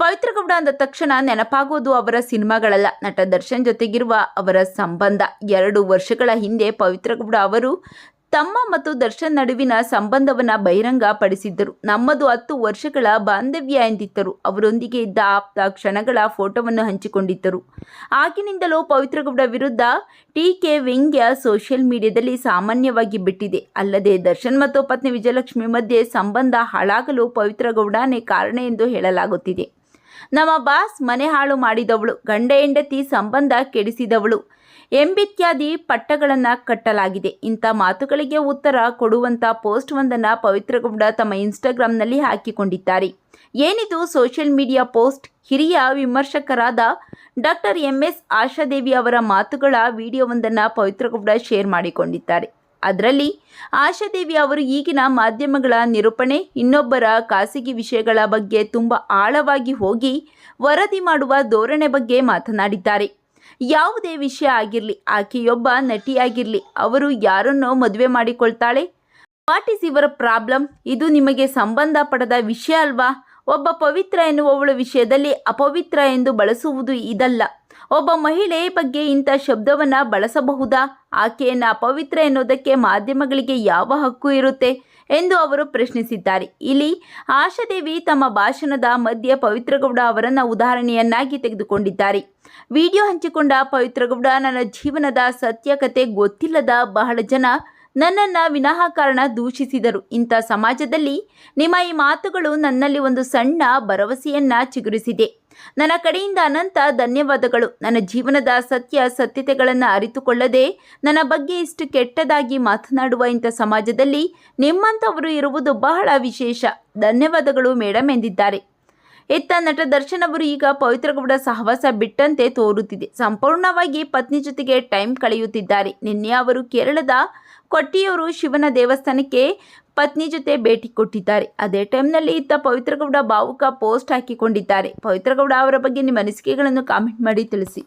ಪವಿತ್ರಗೌಡ ಅಂದ ತಕ್ಷಣ ನೆನಪಾಗೋದು ಅವರ ಸಿನಿಮಾಗಳಲ್ಲ. ನಟ ದರ್ಶನ್ ಜೊತೆಗಿರುವ ಅವರ ಸಂಬಂಧ. ಎರಡು ವರ್ಷಗಳ ಹಿಂದೆ ಪವಿತ್ರಗೌಡ ಅವರು ತಮ್ಮ ಮತ್ತು ದರ್ಶನ್ ನಡುವಿನ ಸಂಬಂಧವನ್ನ ಬಹಿರಂಗ ಪಡಿಸಿದ್ದರು ನಮ್ಮದು ಹತ್ತು ವರ್ಷಗಳ ಬಾಂಧವ್ಯ ಎಂದಿದ್ದರು. ಅವರೊಂದಿಗೆ ಇದ್ದ ಆಪ್ತ ಕ್ಷಣಗಳ ಫೋಟೋವನ್ನು ಹಂಚಿಕೊಂಡಿದ್ದರು. ಆಗಿನಿಂದಲೂ ಪವಿತ್ರಗೌಡ ವಿರುದ್ಧ ಟೀಕೆ ವ್ಯಂಗ್ಯ ಸೋಷಿಯಲ್ ಮೀಡಿಯಾದಲ್ಲಿ ಸಾಮಾನ್ಯವಾಗಿ ಬಿಟ್ಟಿದೆ. ಅಲ್ಲದೆ ದರ್ಶನ್ ಮತ್ತು ಪತ್ನಿ ವಿಜಯಲಕ್ಷ್ಮಿ ಮಧ್ಯೆ ಸಂಬಂಧ ಹಾಳಾಗಲು ಪವಿತ್ರಗೌಡನೇ ಕಾರಣ ಎಂದು ಹೇಳಲಾಗುತ್ತಿದೆ. ನಮ್ಮ ಬಾಸ್ ಮನೆ ಹಾಳು ಮಾಡಿದವಳು, ಗಂಡ ಹೆಂಡತಿ ಸಂಬಂಧ ಕೆಡಿಸಿದವಳು. ಎಂಬಿತ್ಯಾದಿ ಪಟ್ಟಗಳನ್ನು ಕಟ್ಟಲಾಗಿದೆ. ಇಂಥ ಮಾತುಗಳಿಗೆ ಉತ್ತರ ಕೊಡುವಂಥ ಪೋಸ್ಟ್ ಒಂದನ್ನು ಪವಿತ್ರಗೌಡ ತಮ್ಮ ಇನ್ಸ್ಟಾಗ್ರಾಂನಲ್ಲಿ ಹಾಕಿಕೊಂಡಿದ್ದಾರೆ. ಏನಿದು ಸೋಷಿಯಲ್ ಮೀಡಿಯಾ ಪೋಸ್ಟ್? ಹಿರಿಯ ವಿಮರ್ಶಕರಾದ ಡಾಕ್ಟರ್ ಎಂ ಎಸ್ ಆಶಾದೇವಿ ಅವರ ಮಾತುಗಳ ವಿಡಿಯೋವೊಂದನ್ನು ಪವಿತ್ರಗೌಡ ಶೇರ್ ಮಾಡಿಕೊಂಡಿದ್ದಾರೆ. ಅದರಲ್ಲಿ ಆಶಾದೇವಿ ಅವರು ಈಗಿನ ಮಾಧ್ಯಮಗಳ ನಿರೂಪಣೆ, ಇನ್ನೊಬ್ಬರ ಖಾಸಗಿ ವಿಷಯಗಳ ಬಗ್ಗೆ ತುಂಬ ಆಳವಾಗಿ ಹೋಗಿ ವರದಿ ಮಾಡುವ ಧೋರಣೆ ಬಗ್ಗೆ ಮಾತನಾಡಿದ್ದಾರೆ. ಯಾವುದೇ ವಿಷಯ ಆಗಿರಲಿ, ಆಕೆಯೊಬ್ಬ ನಟಿಯಾಗಿರಲಿ ಅವರು ಯಾರನ್ನೋ ಮದುವೆ ಮಾಡಿಕೊಳ್ತಾಳೆ? ವಾಟ್ ಈಸ್ ಇವರ ಪ್ರಾಬ್ಲಮ್ ಇದು ನಿಮಗೆ ಸಂಬಂಧಪಡದ ವಿಷಯ ಅಲ್ವಾ? ಒಬ್ಬ ಪವಿತ್ರ ಎನ್ನುವವಳ ವಿಷಯದಲ್ಲಿ ಅಪವಿತ್ರ ಎಂದು ಬಳಸುವುದು ಇದಲ್ಲ. ಒಬ್ಬ ಮಹಿಳೆ ಬಗ್ಗೆ ಇಂಥ ಶಬ್ದವನ್ನು ಬಳಸಬಹುದಾ? ಆಕೆಯನ್ನು ಅಪವಿತ್ರ ಎನ್ನುವುದಕ್ಕೆ ಮಾಧ್ಯಮಗಳಿಗೆ ಯಾವ ಹಕ್ಕು ಇರುತ್ತೆ ಎಂದು ಅವರು ಪ್ರಶ್ನಿಸಿದ್ದಾರೆ. ಇಲ್ಲಿ ಆಶಾದೇವಿ ತಮ್ಮ ಭಾಷಣದ ಮಧ್ಯೆ ಪವಿತ್ರಗೌಡ ಅವರನ್ನು ಉದಾಹರಣೆಯನ್ನಾಗಿ ತೆಗೆದುಕೊಂಡಿದ್ದಾರೆ. ವಿಡಿಯೋ ಹಂಚಿಕೊಂಡ ಪವಿತ್ರಗೌಡ, ನನ್ನ ಜೀವನದ ಸತ್ಯ ಕತೆ ಗೊತ್ತಿಲ್ಲದ ಬಹಳ ಜನ ನನ್ನನ್ನು ವಿನಾಕಾರಣ ದೂಷಿಸಿದರು. ಇಂಥ ಸಮಾಜದಲ್ಲಿ ನಿಮ್ಮ ಈ ಮಾತುಗಳು ನನ್ನಲ್ಲಿ ಒಂದು ಸಣ್ಣ ಭರವಸೆಯನ್ನ ಚಿಗುರಿಸಿದೆ. ನನ್ನ ಕಡೆಯಿಂದ ಅನಂತ ಧನ್ಯವಾದಗಳು. ನನ್ನ ಜೀವನದ ಸತ್ಯ ಸತ್ಯತೆಗಳನ್ನು ಅರಿತುಕೊಳ್ಳದೆ ನನ್ನ ಬಗ್ಗೆ ಇಷ್ಟು ಕೆಟ್ಟದಾಗಿ ಮಾತನಾಡುವ ಇಂಥ ಸಮಾಜದಲ್ಲಿ ನಿಮ್ಮಂಥವರು ಇರುವುದು ಬಹಳ ವಿಶೇಷ. ಧನ್ಯವಾದಗಳು ಮೇಡಮ್ ಎಂದಿದ್ದಾರೆ. ಇತ್ತ ನಟ ದರ್ಶನ್ ಅವರು ಈಗ ಪವಿತ್ರಗೌಡ ಸಹವಾಸ ಬಿಟ್ಟಂತೆ ತೋರುತ್ತಿದೆ. ಸಂಪೂರ್ಣವಾಗಿ ಪತ್ನಿ ಜೊತೆಗೆ ಟೈಮ್ ಕಳೆಯುತ್ತಿದ್ದಾರೆ. ನಿನ್ನೆ ಅವರು ಕೇರಳದ ಕೊಟ್ಟಿಯವರು ಶಿವನ ದೇವಸ್ಥಾನಕ್ಕೆ ಪತ್ನಿ ಜೊತೆ ಭೇಟಿ ಕೊಟ್ಟಿದ್ದಾರೆ. ಅದೇ ಟೈಮ್ನಲ್ಲಿ ಇತ್ತ ಪವಿತ್ರಗೌಡ ಭಾವುಕ ಪೋಸ್ಟ್ ಹಾಕಿಕೊಂಡಿದ್ದಾರೆ. ಪವಿತ್ರಗೌಡ ಅವರ ಬಗ್ಗೆ ನಿಮ್ಮ ಅನಿಸಿಕೆಗಳನ್ನು ಕಾಮೆಂಟ್ ಮಾಡಿ ತಿಳಿಸಿ.